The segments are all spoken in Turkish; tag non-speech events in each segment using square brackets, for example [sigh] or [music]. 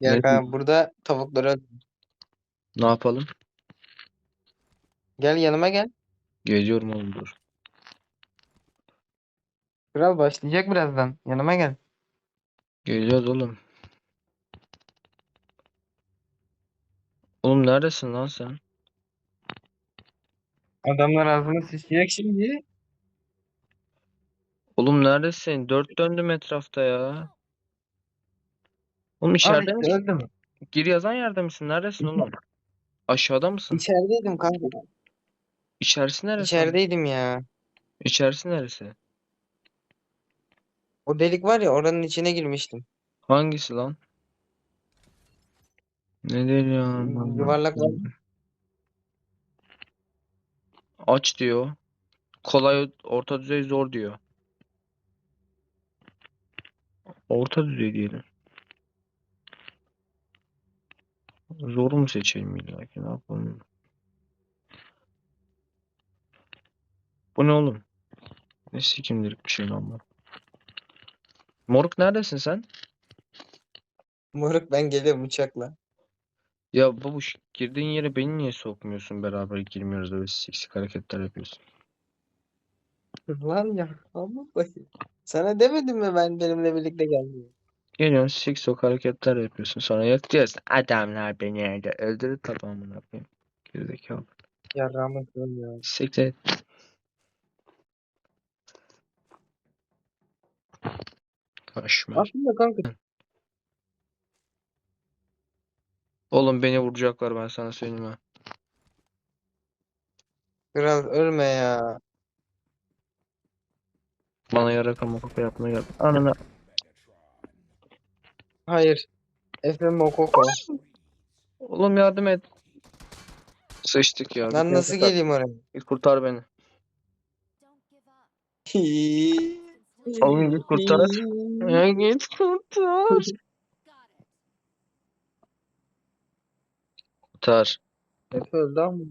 Ya Ne- kanka burada tavukları öl- Ne yapalım? Gel yanıma gel. Geliyorum oğlum dur. Kral başlayacak birazdan. Yanıma gel. Geliyoruz oğlum. Oğlum neredesin lan sen? Adamlar ağzına sıçacak şimdi. Oğlum neredesin? Dört döndüm etrafta ya. Oğlum içeride işte misin? öldüm. Gir yazan yerde misin? Neredesin oğlum? Aşağıda mısın? İçerideydim kanka. İçerisi neresi? İçerideydim ya. İçerisi neresi? O delik var ya oranın içine girmiştim. Hangisi lan? Ne diyor? Yuvarlak var. Aç diyor. Kolay, orta düzey zor diyor. Orta düzey diyelim. Zor mu seçelim illa ki? Ne yapalım? Bu ne oğlum? Ne sikimdirik bir şey lan bu. Moruk neredesin sen? Moruk ben geliyorum uçakla. Ya babuş girdiğin yere beni niye sokmuyorsun beraber girmiyoruz öyle siksik hareketler yapıyorsun. Lan ya ama bakayım. Sana demedim mi ben benimle birlikte gelmeyi? Geliyorsun sik sok hareketler yapıyorsun sonra yatıyorsun. Adamlar beni yerde öldürür tabi amına koyayım. Gerizekalı. Ya rahmet ya. Siktir et. Kaşmer. Aslında kanka Oğlum beni vuracaklar ben sana söyleyeyim ha. kral ölme ya. Bana yara kaka yapmaya gel. Anana. Hayır. Efe Mokoko. Oğlum yardım et. Sıçtık ya. Git nasıl kurtar. geleyim oraya? Git kurtar beni. [laughs] Oğlum git kurtar. Ya git kurtar. Kurtar. Efe öldü ama.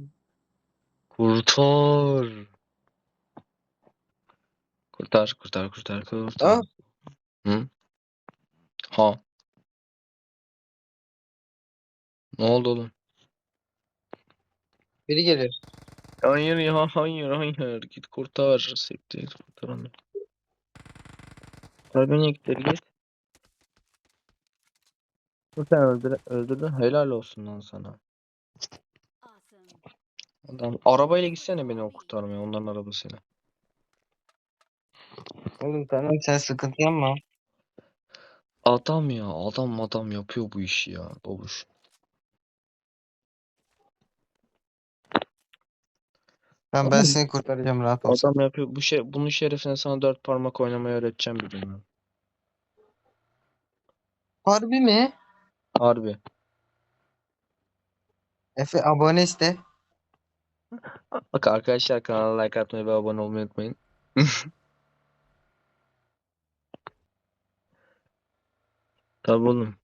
Kurtar. Kurtar, kurtar, kurtar, kurtar. Ah. Hı? Ha. Ne oldu oğlum? Biri gelir. Hayır ya, hayır, hayır. Git kurtar. Siktir, kurtar onu. Kurtar beni git, git. Bu sen öldür, öldürdün. Helal olsun lan sana. Adam, arabayla gitsene beni o kurtarmaya, onların arabasıyla. Oğlum tamam sen sıkıntı yapma. Adam ya, adam adam yapıyor bu işi ya, babuş. Tamam ben Oğlum, seni kurtaracağım rahat ol. Adam yapıyor. Bu şey, bunun şerefine sana dört parmak oynamayı öğreteceğim bir gün. ben. Harbi mi? Harbi. Efe abone iste. [laughs] Bak arkadaşlar kanala like atmayı ve abone olmayı unutmayın. [laughs] Tabii oğlum.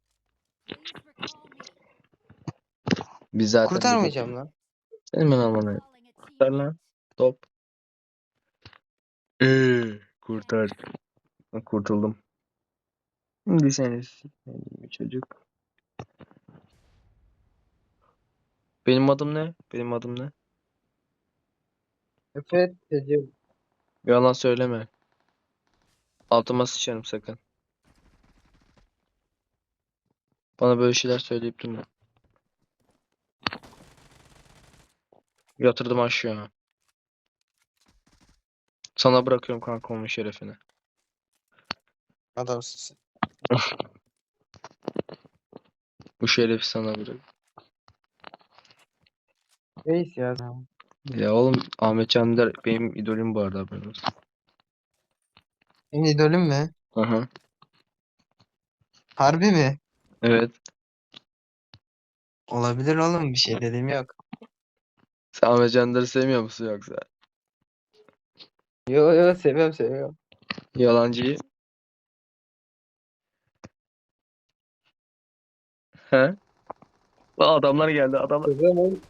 Biz zaten Kurtarmayacağım lan. Senin ben amına. Kurtar lan. Top. Eee kurtar. Kurtuldum. Şimdi seni s**eyim çocuk. Benim adım ne? Benim adım ne? Efe tecrübe. Yalan söyleme. Altıma sıçarım sakın. Bana böyle şeyler söyleyip durma. Yatırdım aşağı. Sana bırakıyorum kanka onun şerefine. Adamsın sen. [laughs] Bu şerefi sana bırak. Reis ya. Ya oğlum Ahmet Candar benim idolüm bu arada haberin olsun. Senin idolün mü? Aha. Harbi mi? Evet. Olabilir oğlum bir şey dediğim yok. Sen Ahmet Candar'ı sevmiyor musun yoksa? Yo yo seviyorum seviyorum. Yalancıyı. He? Lan adamlar geldi adamlar. Seviyorum oğlum.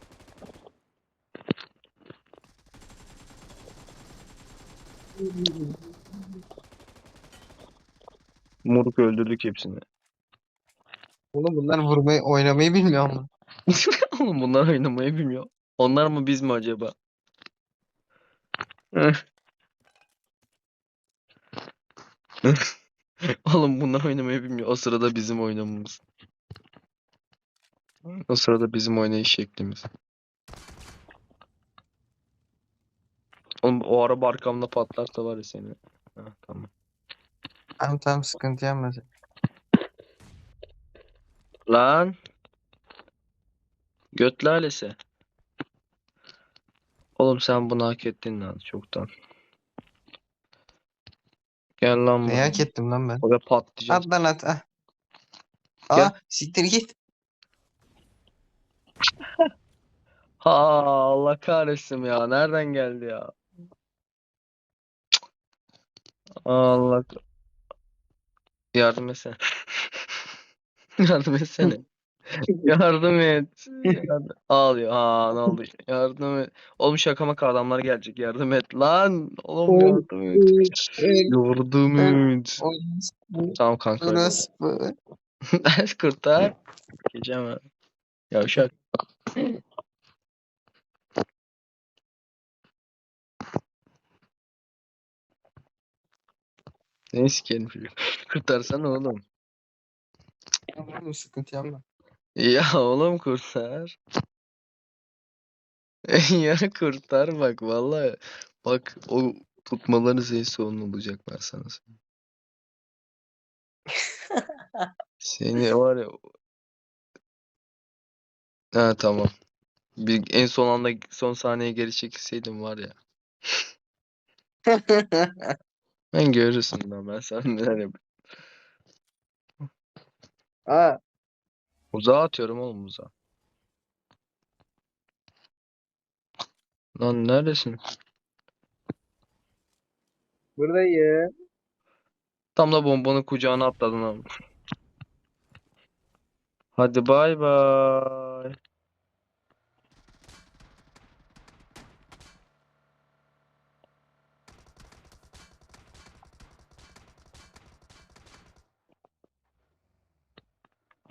Moruk öldürdük hepsini. Oğlum bunlar vurmayı oynamayı bilmiyor mu? [laughs] Oğlum bunlar oynamayı bilmiyor. Onlar mı biz mi acaba? [laughs] Oğlum bunlar oynamayı bilmiyor. O sırada bizim oynamamız. O sırada bizim oynayış şeklimiz. Oğlum o araba arkamda patlarsa var ya seni. Ha, tamam. Tamam tamam sıkıntı yapma. sen. Lan. Göt lalesi. Oğlum sen bunu hak ettin lan çoktan. Gel lan Neyi hak ettim lan ben? Oraya patlayacağız. At lan at. ah. Gel. Aa siktir git. [laughs] Ha Allah kahretsin ya. Nereden geldi ya? Allah. Yardım etsene. [laughs] Yardım etsene. [laughs] Yardım et. Yardım- [laughs] Ağlıyor. Ha ne oldu? Yardım et. Oğlum şaka maka adamlar gelecek. Yardım et lan. Oğlum Oğlum, yardım et. [laughs] Yardım et. Orospu. Tamam kanka. öyle. Orospu. Kurtar. Geçeceğim abi. Yavşak. Ne sikerim çocuk. Kurtarsana oğlum. Oğlum sıkıntı yapma. Ya oğlum kurtar. [laughs] Ya kurtar bak vallahi. Bak o tutmaların senin sonun olacak ben sana söyleyeyim. Seni var ya. Ha tamam. Bir, en son anda son sahneye geri çekilseydim var ya. [laughs] Ben görürsün lan ben sana neler yapayım. Aa Uzağa atıyorum oğlum uzağa. Lan neredesin? buradayım. Tam da bombanın kucağına atladın ama. Hadi bay bay.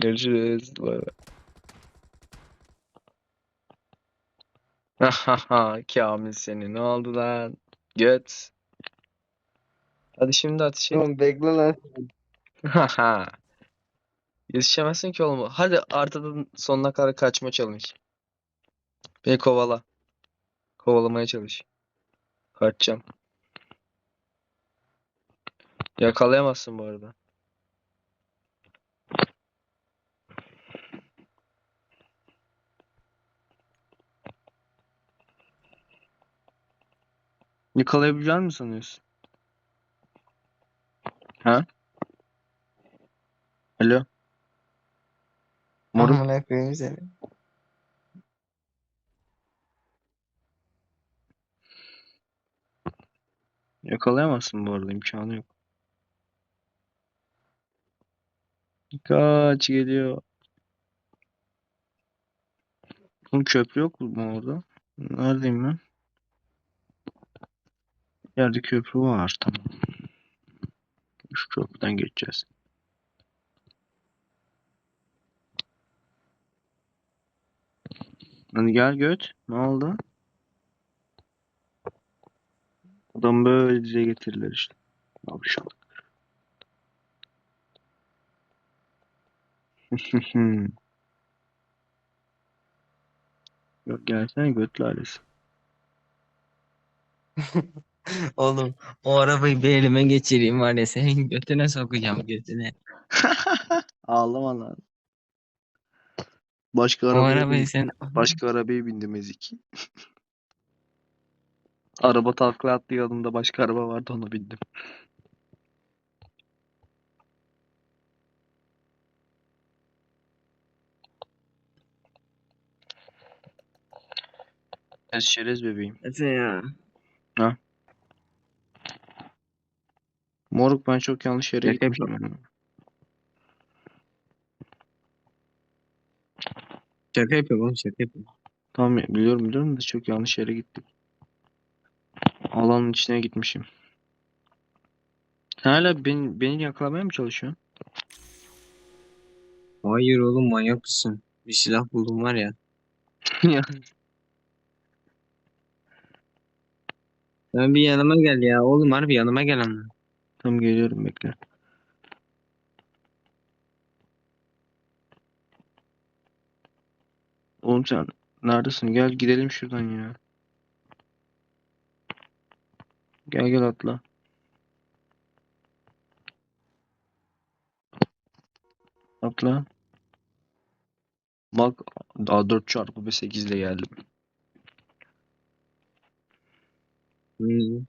Görüşürüz. Bay bay. Hahaha Kamil seni ne oldu lan? Göt. Hadi şimdi ateş et. Oğlum bekle lan. Yetişemezsin ki oğlum. Hadi artıdan sonuna kadar kaçma challenge. Beni kovala. Kovalamaya çalış. Kaçacağım. Yakalayamazsın bu arada. Yakalayabilecek mi sanıyorsun? Ha? Alo? Moruk Amına koyayım seni. yakalayamazsın bu arada imkanı yok. Kaç geliyor. Oğlum köprü yok mu orada? Neredeyim ben? Yerde köprü var tamam. Şu köprüden geçeceğiz. Hadi gel göt. Ne oldu? Adam böyle dize getirirler işte. Yavşak. [laughs] Yok gelsene göt lalesi. [laughs] Oğlum o arabayı bir elime geçireyim var ya senin götüne sokacağım götüne. [laughs] Ağlama lan. Başka O arabaya arabayı sen başka arabaya bindim ezik. [laughs] Araba takla attı yanımda başka araba vardı ona bindim. Şerez bebeğim. Efe ya. Moruk ben çok yanlış yere Şaka gitmişim. yani. Şaka yapıyorum oğlum şaka yapıyorum. Tamam ya, biliyorum biliyorum da çok yanlış yere gittim. Alanın içine gitmişim. Sen hala beni, beni yakalamaya mı çalışıyorsun? Hayır oğlum manyak mısın? Bir silah buldum var ya. [laughs] Ya. Sen bir yanıma gel ya. Oğlum harbi yanıma gel ama. Tamam geliyorum bekle. Oğlum sen neredesin? Gel gidelim şuradan ya. Gel gel atla. Atla. Bak daha 4 çarpı 8 ile geldim. Hı.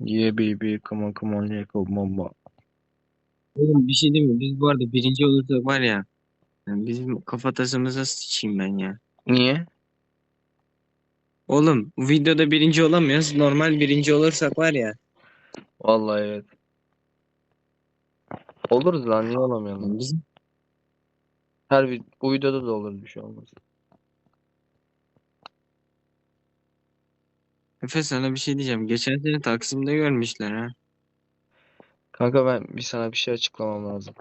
Yeah baby come on come on on bak. Oğlum bir şey değil mi? Biz bu arada birinci olursak var ya. yani bizim kafatasımıza sıçayım ben ya. Niye? Oğlum videoda birinci olamıyoruz. Normal birinci olursak var ya. Vallahi evet. Oluruz lan niye olamayalım? Biz, Her vid- bu videoda da olur bir şey olmaz. Efe sana bir şey diyeceğim. Geçen sene Taksim'de görmüşler ha. Kanka ben bir sana bir şey açıklamam lazım.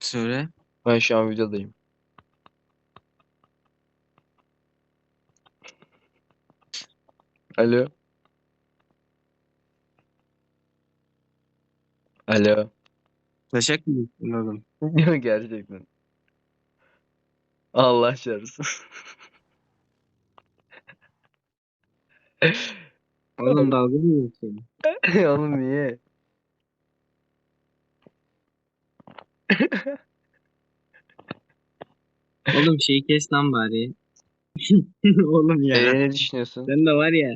Söyle. Ben şu an videodayım. Alo. Alo. Taşak mı gittin oğlum? [laughs] Gerçekten. Allah çarpsın. Oğlum dalga mı geçiyorsun? [laughs] Oğlum niye? Oğlum şeyi kes lan bari. [laughs] Oğlum ya. Ee, ne düşünüyorsun? Sen de var ya.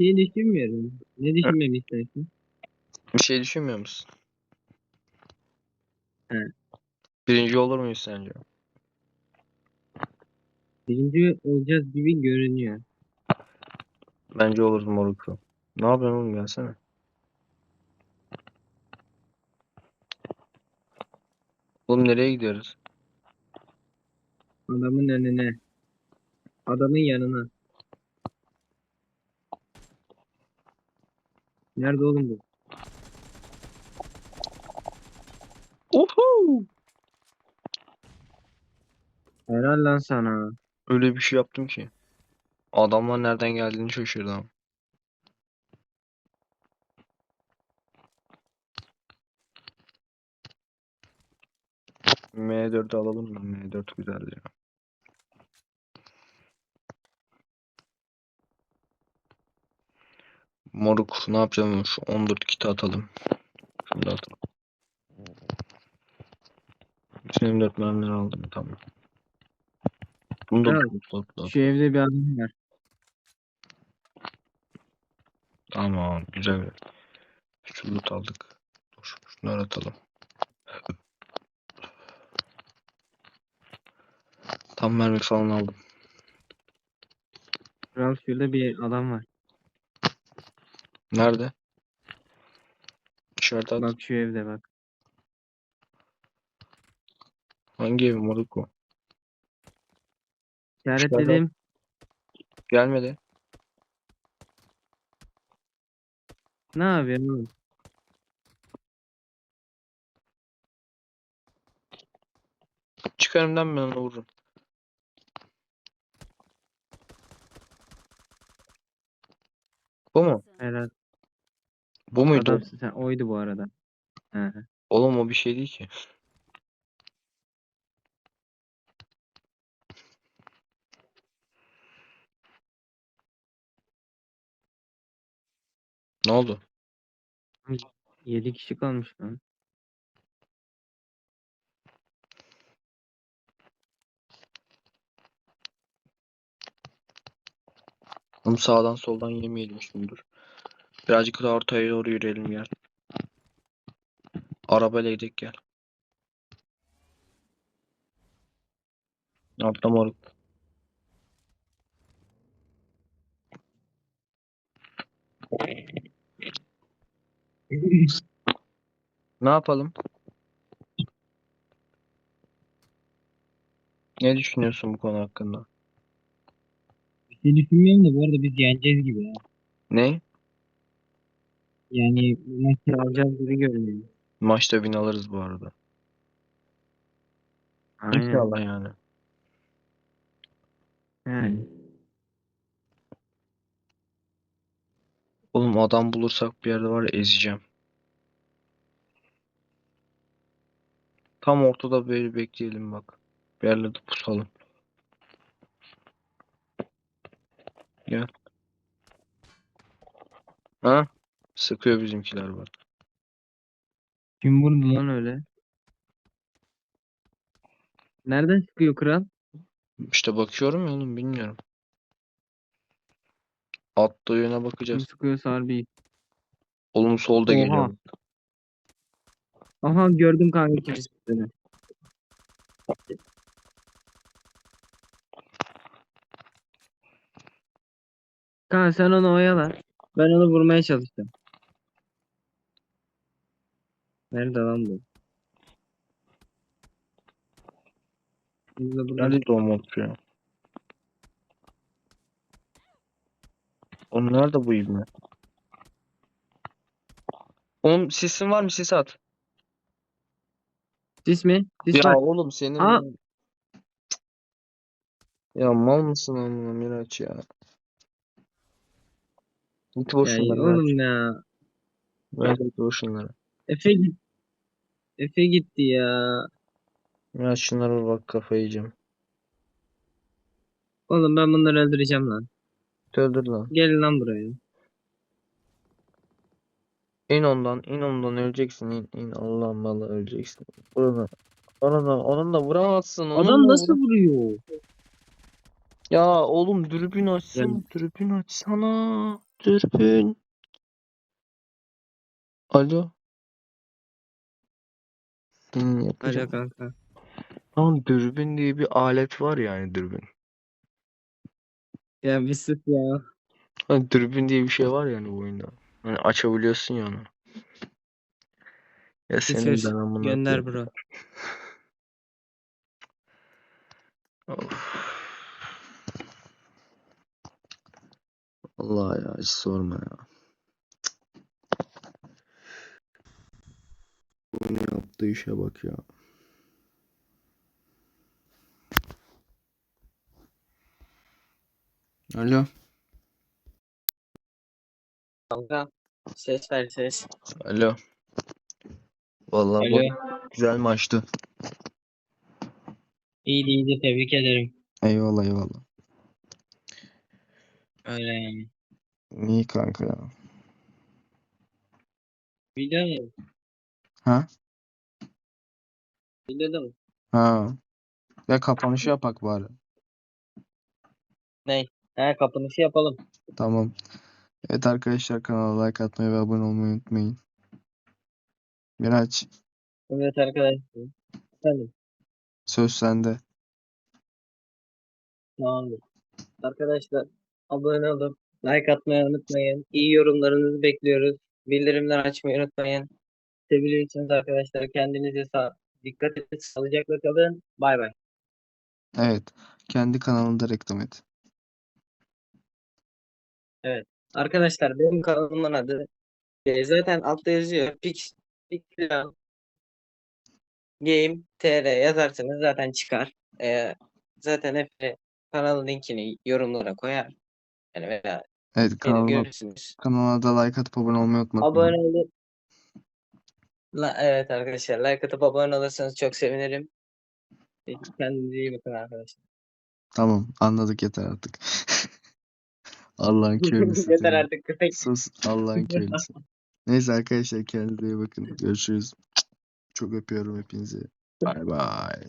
Şey düşünmüyorum. Ne düşünmemi istersin? Bir şey düşünmüyor musun? He. Birinci olur muyuz sence? Birinci olacağız gibi görünüyor. Bence oluruz moruklu. Ne yapıyorsun oğlum gelsene. Oğlum nereye gidiyoruz? Adamın önüne. Adamın yanına. Nerede oğlum bu? Uhu! Helal lan sana. Öyle bir şey yaptım ki. Adamlar nereden geldiğini şaşırdım. M4'ü alalım mı? M4 güzel ya. Moruk ne yapacağım? Şu 14 kiti atalım. Şunu da atalım. Bütün M4 mermileri aldım tamam. Bunu da topla. Şu evde bir adam var. Tamam güzel. Şu loot aldık. Dur şunları atalım. Tam mermi falan aldım. Kral şurada bir adam var. Nerede? At. Bak şu evde bak. Hangi ev moruk o? İşaretledim. Gelmedi. Ne yapıyorsun oğlum? Çık önümden ben onu vururum. Bu mu? Helal. Bu muydu? Adam sen oydu bu arada. Hı hı. Oğlum o bir şey değil ki. Ne oldu? 7 kişi kalmış lan. Oğlum sağdan soldan yemeyelim şimdi dur. Birazcık daha ortaya doğru yürüyelim gel. Arabayla gidelim gel. Atla moruk. Ne yapalım? Ne düşünüyorsun bu konu hakkında? Bir şey düşünmüyorum da bu arada biz yeneceğiz gibi ya. Ne? Yani bu maçı alacağız gibi görünüyor. Maçta win alırız bu arada. Aynen. İnşallah yani. Yani. Oğlum adam bulursak bir yerde var ya ezeceğim. Tam ortada böyle bekleyelim bak. Bir yerlerde pusalım. Gel. Ha? Sıkıyor bizimkiler bak. Kim vurdu lan öyle? Nereden çıkıyor kral? İşte bakıyorum ya oğlum bilmiyorum. Attığı yöne bakacağız. sıkıyorsa harbi. Oğlum solda Oha. geliyor. Aha gördüm kanka kim sıktığını. Kanka sen onu oyala. Ben onu vurmaya çalıştım. Nerede lan bu? Biz de burada. Nerede Oğlum nerede bu ibne? Oğlum sisin var mı sis at. Sis mi? Sis Ya var. oğlum senin Aa! Ya mal mısın amına Miraç ya? Git Ya Miraç. oğlum ya. Miraç git vur şunları. Efe git. Efe gitti ya. Miraç şunlara bak kafayı yiyeceğim. Oğlum ben bunları öldüreceğim lan. Öldür lan. Gelin lan buraya. İn ondan, in ondan öleceksin. in in Allah malı öleceksin. Burada. Ona da, onun da vuramazsın. Adam da nasıl vuram- vuruyor? Ya oğlum dürbün açsana. Yani- Dürbün açsana. Dürbün. Alo. Hmm, yapacağım. Alo kanka. Tamam dürbün diye bir alet var yani dürbün. Ya bir sus ya. Hani dürbün diye bir şey var yani bu oyunda. Hani açabiliyorsun ya onu. Ya senin Sus. ben amına Gönder koyayım. bro. Of. Allah ya hiç sorma ya. Bu ne yaptığı işe bak ya. Alo. Kanka. Ses ver ses. Alo. Vallahi Alo. bu güzel maçtı. İyiydi iyiydi tebrik ederim. Eyvallah eyvallah. Öyle yani. İyi kanka ya. Video mu? Ha? Videoda mı? Ha. Ya kapanışı yapak bari. He kapanışı yapalım. Tamam. Evet arkadaşlar kanala like atmayı ve abone olmayı unutmayın. Miraç Evet arkadaşlar. Efendim. söz sende. Tamamdır. Arkadaşlar abone olup like atmayı unutmayın. İyi yorumlarınızı bekliyoruz. Bildirimler açmayı unutmayın. Seviyorsunuz arkadaşlar. Kendinize sağ dikkat edin. Sağlıcakla kalın. Bay bay. Evet. Kendi kanalında reklam et. Arkadaşlar benim kanalımın adı e, zaten altta yazıyor. Pix, Pixel Game TR yazarsanız zaten çıkar. E, zaten Efe kanalın linkini yorumlara koyar. Yani veya Evet beni kanalıma, görürsünüz. kanala da like atıp abone olmayı unutmayın. Abone olup La, evet arkadaşlar like atıp abone olursanız çok sevinirim. Peki, Kendinize iyi bakın arkadaşlar. Tamam anladık yeter artık. [laughs] Allah'ın köylüsü. [laughs] Yeter artık köpek. Sus Allah'ın [laughs] köylüsü. Neyse arkadaşlar kendinize iyi bakın. Görüşürüz. Çok öpüyorum hepinizi. Bay bay.